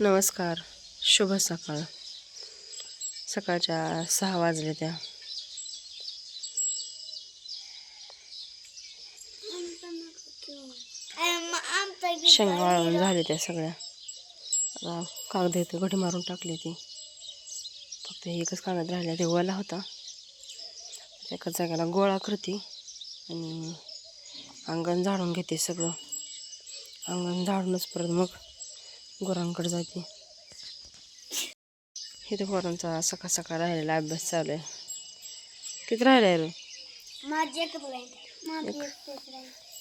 नमस्कार. शुभ सकाळ. सकाळच्या सहा वाजले त्या. शेंगा वाळवून झाले त्या सगळ्या. कागद घडी मारून टाकली ती फक्त एकच कागद राहिला ते ओला होता. एका जागेला गोळा करते आणि अंगण झाडून घेते सगळं. अंगण झाडूनच परत मग गुरांकडे जाते. इथे पोरांचा सकाळ सकाळ राहिलेला अभ्यास चालू आहे. किती राहिले आहे रे?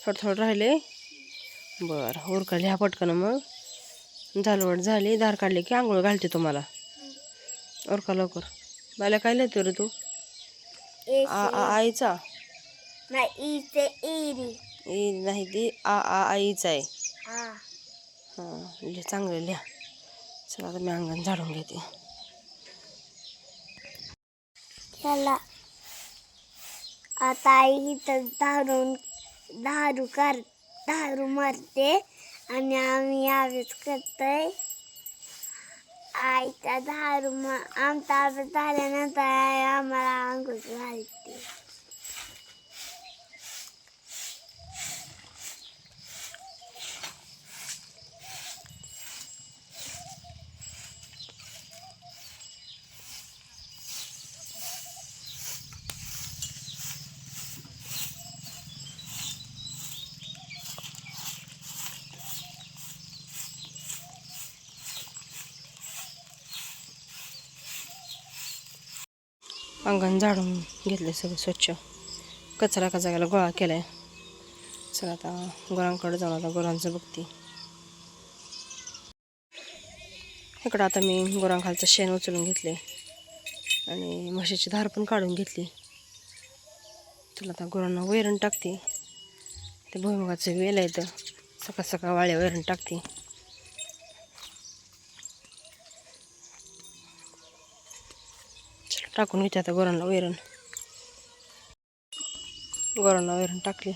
थोडं थोडं राहिले. बरं उरका लिहा पटकन मग. झालवड झाली धार काढली की आंघोळ घालते तुम्हाला. उरका लवकर. बायला काय लिहितो रे तू? आईचा? नाही ती आ आ आईचा आहे. आ. हां लिहा चांगलं लिहा. चला आता मी अंगण झाडून घेते. चला. आता आई इथं दारून दारू कर दारू मारते आणि आम्ही अभ्यास करतोय. आईचा दारू मा आमचा अभ्यास झाल्यानंतर आई आम्हाला अंघोळ घालते. अंगण झाडून घेतले सगळं स्वच्छ. कचरा एका गोळा केला आहे चला आता गुरांकडे जाऊन आता गुरांचं बघते. इकडं आता मी गुरांखालचं शेण उचलून घेतले आणि म्हशीची धार पण काढून घेतली. तुला आता गुरांना वैरण टाकते. ते भुईमुगाचं वेल आहे तर सकाळ सकाळ वाळ्या वैरण टाकते. टाकून घेते आता गुरांना वैरण गोरांना वैरण टाकली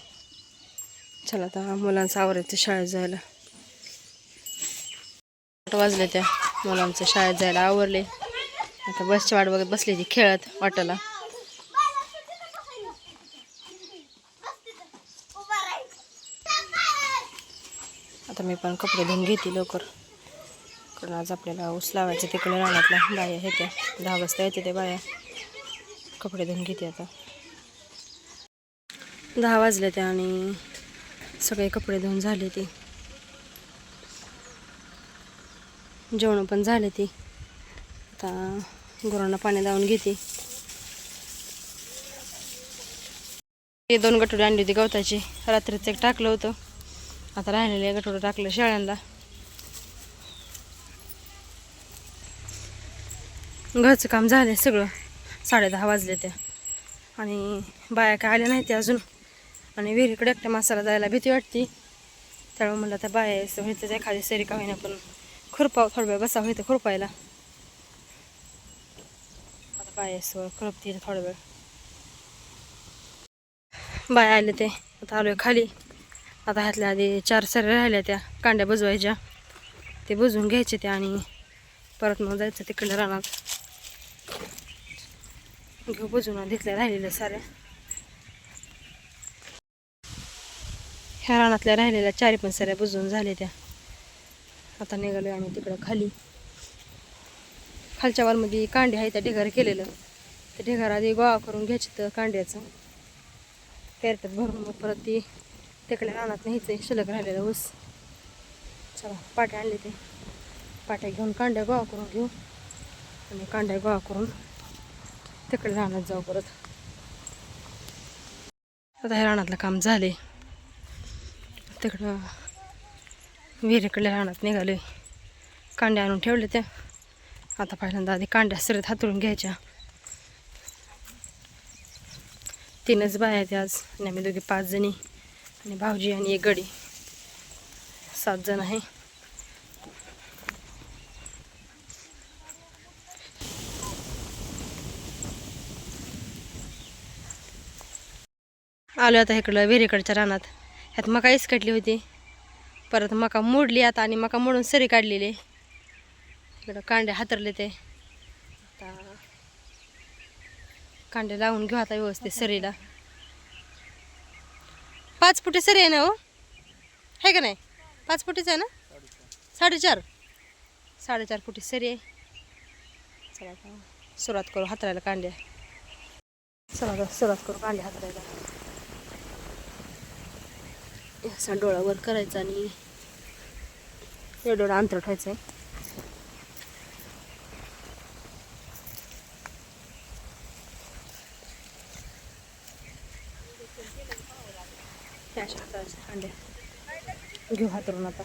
चला आता मुलांचं आवरायचं शाळेत जायला आठ वाजले त्या मुलांचं शाळेत जायला आवरले आता बसची वाट बघत बसली ती खेळत वाटाला आता मी पण कपडे धुवून घेते लवकर कारण आज आपल्याला ऊस लावायचं तिकडे रानातला? बाया येत्या दहा वाजता येते ते बाया. कपडे धुवून घेते आता. दहा वाजले त्या आणि सगळे कपडे धुवून झाले ते. जेवण पण झाले ती. आता गुरांना पाणी लावून घेते. ते दोन गटोडे आणली होती गवताची. रात्रीच एक टाकलं होतं. आता राहिलेले गटोडं टाकलं शेळ्यांना. घरचं काम झालं आहे सगळं. साडे दहा वाजले त्या आणि बाया काय आल्या नाही त्या अजून. आणि विहिरीकडे एकट्या मासाला जायला भीती वाटते. त्यामुळे म्हणलं त्या बाया असं व्हायचं एखादी सरी का होईना पण खुरपाव थोडा वेळ बसावं होतं खुरपायला. आता बाया असं खुरपते थोडा वेळ. बाया आले ते. आता आलोय खाली. आता ह्यातल्या आधी चार सऱ्या राहिल्या त्या कांड्या बुजवायच्या. ते बुजवून घ्यायचे त्या आणि परत मग जायचं तिकडल्या रानात. घेऊ बजून घेतल्या राहिलेल्या साऱ्या. ह्या रानातल्या राहिलेल्या चारी पण साऱ्या बुजून झाल्या त्या. आता निघालोय आम्ही तिकडं खाली. खालच्या वालमध्ये कांडे आहे त्या ढिगार केलेलं. ते ढिगार आधी गोळा करून घ्यायचं तर कांड्याचं. कॅरेटात भरून मग परत ती तिकडे रानात न्यायचं शिल्लक राहिलेलं ऊस. चला पाट्या आणले ते. पाट्या घेऊन कांड्या गोळा करून घेऊ. आणि कांड्या गोळा करून तिकडे रानात जाऊ परत. आता हे रानातलं काम झाले तिकडं विहिरीकडल्या रानात निघाले कांड्या आणून ठेवले त्या आता पहिल्यांदा आधी कांड्या सरत हातळून घ्यायच्या. तीनच बाया आहेत आज आणि आम्ही दोघे पाच जणी आणि भाऊजी आणि एक गडी. सात जण आहे. आलो आता इकडलं विहिरीकडच्या रानात. ह्यात मका इसकटली होती. परत मका मोडली आता आणि मका मोडून सरी काढलेली. इकडं कांडे हातरले ते. आता कांडे लावून घेऊ आता व्यवस्थित सरीला. पाच फुटे सरी आहे ना हो? आहे का नाही? पाच फुटीच आहे ना? साडेचार. साडेचार फुटी सरी आहे. चला सुरुवात करू हातरायला कांड्या. चला सुरुवात करू कांड्या हातरायला. असा डोळा वर करायचा आणि या डोळा अंतर ठेवायचं. आहे घेऊ हातरून आता.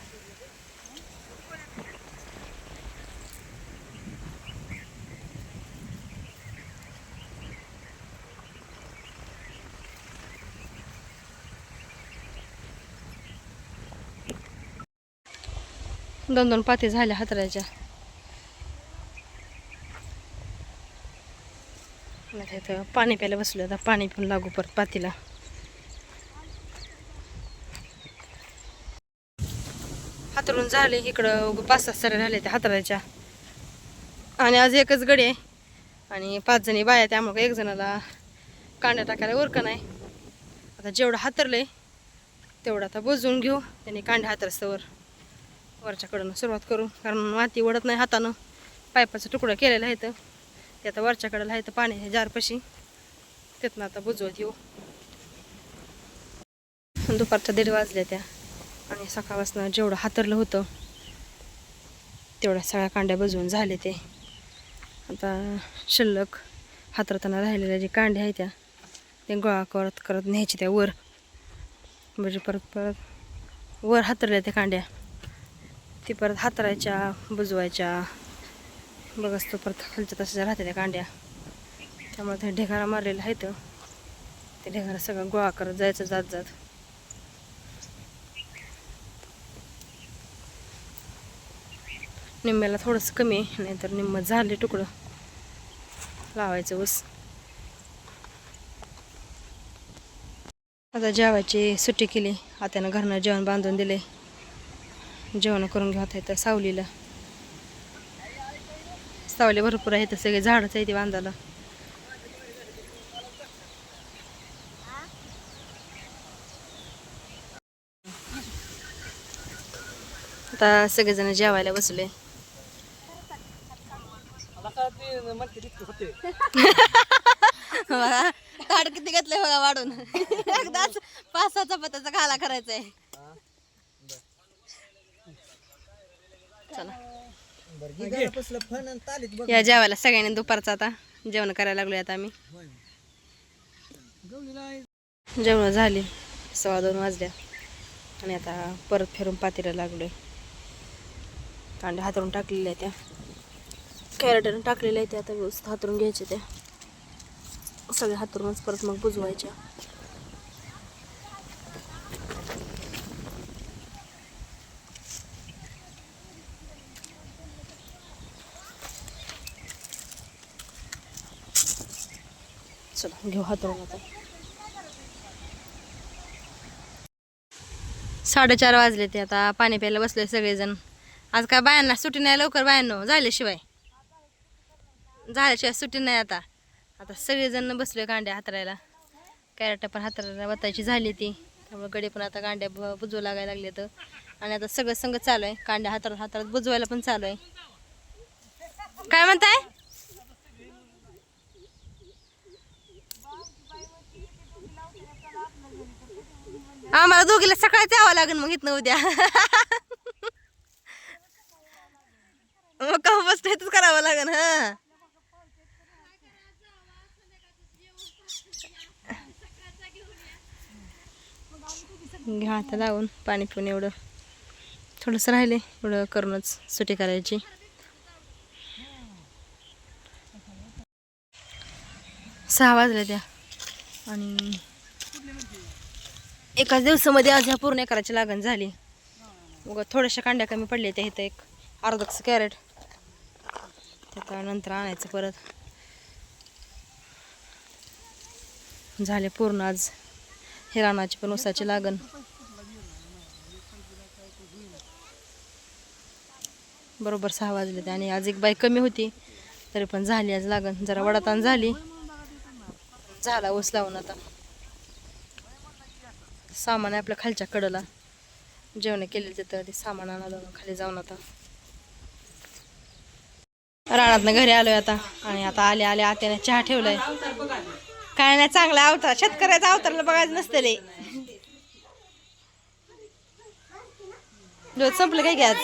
दोन दोन पाती झाल्या हातरायच्या. इथं पाणी प्यायला बसलो आता पाणी पिऊन लागू परत पातीला. हातरून झाले इकडं पाच सात सऱ्या झाले त्या हातरायच्या. आणि आज एकच गडी आहे. आणि पाच जणी बाया त्यामुळे एक जणाला कांड्या टाकायला उरका नाही. आता जेवढं हातरलंय तेवढं आता बुजवून घेऊ. त्यांनी कांड्या हातरस्तवर. वरच्याकडून सुरुवात करू. कारण माती ओढत नाही हातानं. पायपाचा तुकडा केलेला आहे तर ते आता वरच्याकडं आहे तर पाणी जारपाशी. तिथनं आता बुजवत येऊ. दुपारच्या दीड वाजल्या त्या. आणि सकाळपासून जेवढं हातरलं होतं तेवढ्या सगळ्या कांड्या बुजवून झाले ते. आता शिल्लक हातरताना राहिलेल्या जे कांड्या आहेत त्या ते गोळा करत करत न्यायचे त्या वर. म्हणजे परत परत वर हातरल्या त्या कांड्या. ती परत हातरायच्या बुजवायच्या. बघच तो परत खालच्या तशा राहते त्या कांड्या. त्यामुळे ते ढेगारा मारलेला आहे तर ते ढेगारा सगळं गोळा करत जायचं जात जात. निम्म्याला थोडंसं कमी आहे नाहीतर निम्म झाले तुकडं. लावायचं ऊस. आता जेवायची सुट्टी केली. आत्यानं घरनं जेवण बांधून दिले. जेवण करून घेत आहे तर सावलीला. सावली भरपूर आहे तर सगळे झाडच आहे ते बांधायला. आता सगळेजण जेवायला बसले. बघा, ताट किती घेतलंय बघा वाढून. एकदाच पाच सहा चपात्याचा खाला करायचा आहे चला. या जेवायला सगळ्यांनी दुपारचा आता जेवण करायला लागलोय आता आम्ही. जेवण झाली सव्वा दोन वाजल्या. आणि आता परत फिरून पातीला लागलोय. कांडे हातरून टाकलेल्या त्या. कॅरेटनं टाकलेल्या आहेत त्या आता व्यवस्थित हातरून घ्यायच्या त्या. सगळ्या हातरूनच परत मग बुजवायच्या. घेऊ हातरून साडेचार वाजले ते आता पाणी प्यायला बसले सगळेजण. आज काय बायांना सुट्टी नाही लवकर बायांनो झाल्याशिवाय. झाल्याशिवाय सुट्टी नाही आता. आता सगळेजण बसले गांड्या हातरायला. कॅरेट पण हातरायला वतायची झाली ती. त्यामुळे गडे पण आता गांड्या बुजवू लागायला लागले तर आणि आता सगळं संग चालू आहे. कांड्या हातारात हातरत बुजवायला पण चालू आहे. काय म्हणताय? आम्हाला दोघीला सकाळीच यावं लागेल मग इथनं उद्या. मग का बस इथंच करावं लागेल हा. घ्या आता लावून पाणी पिऊन एवढं. थोडंसं राहिले एवढं करूनच सुटी करायची. सहा वाजल्या त्या. आणि एकाच दिवसामध्ये आज ह्या पूर्ण एकराची लागण झाली. मग थोड्याशा कांड्या कमी पडल्या त्या इथं एक अर्धच कॅरेट. त्याच्यानंतर आणायचं परत. झाले पूर्ण आज. हे हिराणाची पण ऊसाची लागण. बरोबर सहा वाजले ते आणि आज एक बाई कमी होती. तरी पण झाली आज लागण. जरा वडाताण झाली. झाला ऊस लावून आता. सामान आहे आपल्या खालच्या कडला. जेवण केलेलं तिथं ते सामान आणा जाऊन खाली जाऊन आता. रानातनं घरी आलोय आता आणि आता आले आले आत्याने चहा ठेवलाय. काय नाही चांगला अवतार. शेतकऱ्याचा अवतारला बघायचं नसतं रे दूध संपलं काय की आज?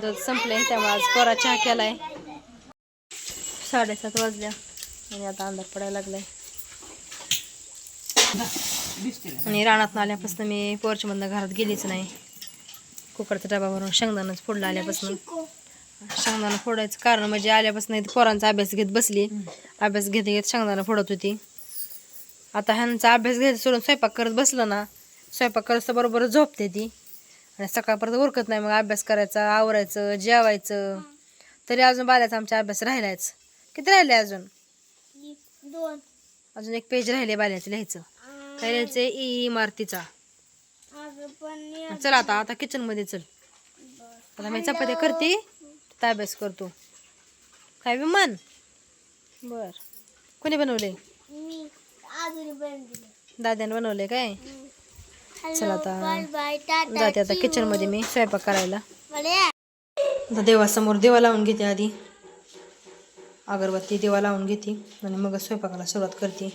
दूध संपले त्यामुळे आज कोरा चहा केलाय. साडेसात वाजल्या आणि आता अंधार पडायला लागलाय. आणि रानात आल्यापासून मी पोर्चमधनं घरात गेलीच नाही. कुकरचा डबा भरून शेंगदाणाच फोडला आल्यापासून. शेंगदाणा फोडायचं कारण म्हणजे आल्यापासून पोरांचा अभ्यास घेत बसली. अभ्यास घेत घेत शेंगदाणा फोडत होती. आता ह्यांचा अभ्यास घ्यायचा सोडून स्वयंपाक करत बसलं ना स्वयंपाक करत बरोबर झोपते ती. आणि सकाळपर्यंत उरकत नाही मग अभ्यास करायचा आवरायचं जेवायचं. तरी अजून बाल्याचा आमचा अभ्यास राहिलायच. किती राहिले अजून? अजून एक पेज राहिले बाल्याचं लिहायचं. काय ई इमारतीचा. चल आता आता किचनमध्ये चल. आता मी चपात्या करते तर अभ्यास करतो. काय बी मन बर. कोणी बनवले दाद्याने बनवले काय? चल आता. बाय बाय टाटा जाते आता किचनमध्ये मी स्वयंपाक करायला. आता देवासमोर देवा लावून घेते आधी. अगरबत्ती देवा लावून घेते आणि मग स्वयंपाकाला सुरुवात करते.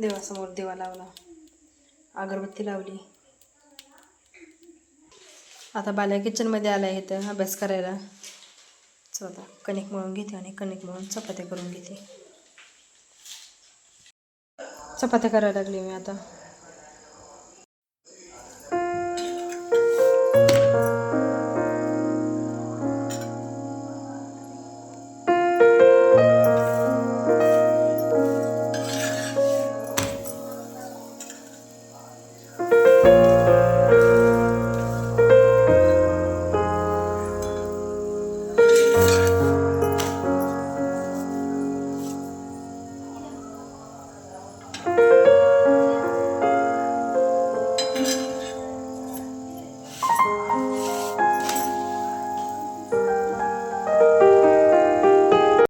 देवासमोर दिवा लावला. अगरबत्ती लावली. आता बाल्या किचनमध्ये आला आहे तर अभ्यास करायला. चौदा कणिक मळून घेते आणि कणिक मळून चपात्या करून घेते. चपात्या करायला लागली मी आता.